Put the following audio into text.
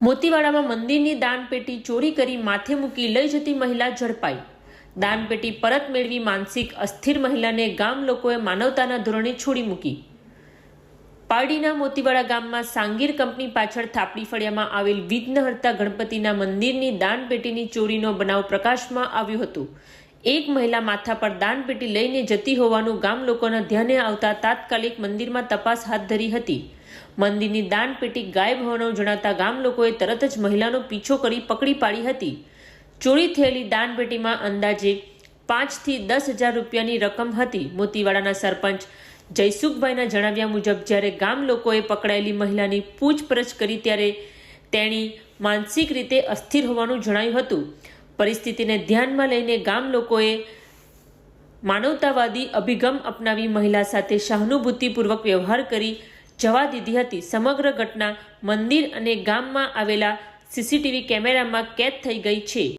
મોતીવાડામાં મંદિરની દાનપેટી ચોરી કરી માથે મૂકી લઈ જતી મહિલા ઝડપાઈ. દાનપેટી પરત મેળવી માનસિક અસ્થિર મહિલાને ગામ લોકોએ માનવતાના ધોરણે છોડી મૂકી. પારડીના મોતીવાડા ગામમાં સાંગીર કંપની પાછળ થાપડી ફળિયામાં આવેલ વિઘ્નહર્તા ગણપતિના મંદિરની દાનપેટીની ચોરીનો બનાવ પ્રકાશમાં આવ્યો હતો. એક મહિલા માથા પર દાનપેટી લઈને જતી હોવાનું ગામ લોકોના ધ્યાને આવતા તાત્કાલિક મંદિરમાં તપાસ હાથ ધરી હતી. મંદિરની દાનપેટી ગાયબ હોવાનું જણાતા ગામ લોકોએ તરત જ મહિલાનો પીછો કરી પકડી પાડી હતી. ચોરી થયેલી દાનપેટીમાં અંદાજે પાંચથી દસ હજાર રૂપિયાની રકમ હતી. મોતીવાડાના સરપંચ જયસુખભાઈના જણાવ્યા મુજબ, જ્યારે ગામ લોકોએ પકડાયેલી મહિલાની પૂછપરછ કરી, ત્યારે તેણી માનસિક રીતે અસ્થિર હોવાનું જણાયું હતું. પરિસ્થિતિને ધ્યાનમાં લઈને ગામ લોકોએ માનવતાવાદી અભિગમ અપનાવી મહિલા સાથે સહાનુભૂતિપૂર્વક વ્યવહાર કરી જવા દીધી હતી. સમગ્ર ઘટના મંદિર અને ગામમાં આવેલા સીસીટીવી કેમેરામાં કેદ થઈ ગઈ છે.